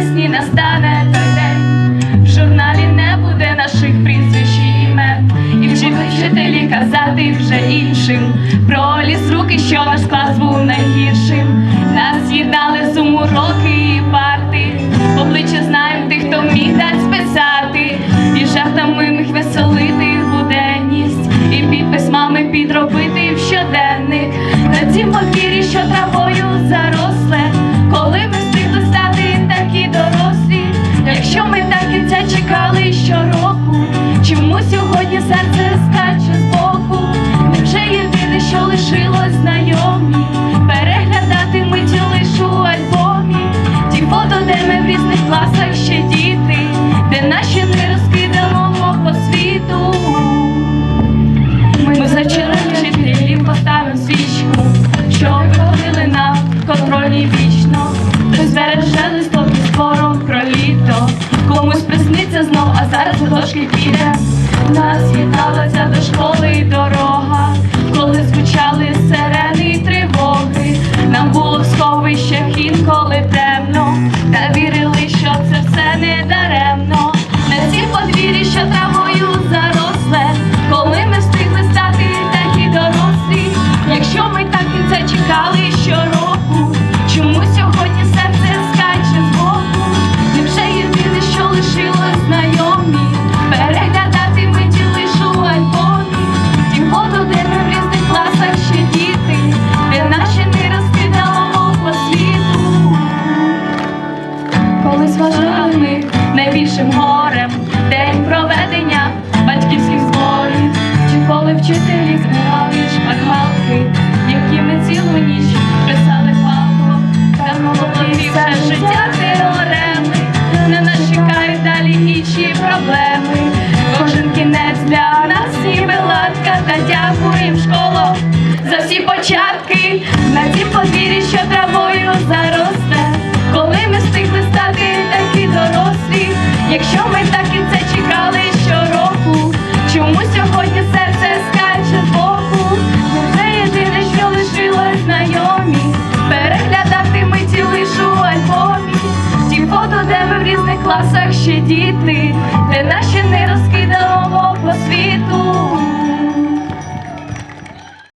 вересні настане той день. В журналі не буде наших прізвищ і імен. І вчителі казати вже іншим. Про ліс руки, що наш клас був найгіршим. Нас їдали сум уроки і парти. Обличчя знаємо тих, хто міг так списати. І жартами міг веселити буденність. І підпис мами підробити в щоденник. На цім подвір'ї, що травою лишилось знайомі, переглядати миті лиш у альбомі, ті фото, де ми в різних класах ще діти, де наші не розкидано по світу. Ми зачали вчителів, поставимо свічку, що виходили на контрольні вічно. Хтось збереже листок із про літо. Комусь присниться знов, а зараз до дошки піде. Нас єдналася до школи дорога, коли звучали сирени найбільшим горем день проведення батьківських зборів, чи коли вчителі збирали шпаргалки, які ми цілу ніч писали палко, та молоді все життя теореми, на нас чекають далі інші проблеми. Кожен кінець для нас ніби ладка, та дякуємо школу за всі початки на цій подвір'ї, що травою заросте. Коли якщо ми так і це чекали щороку, чому сьогодні серце скаче збоку? Невже єдине, що лишилось знайомі, переглядати миті лиш у альбомі, ті фото, де ми в різних класах ще діти,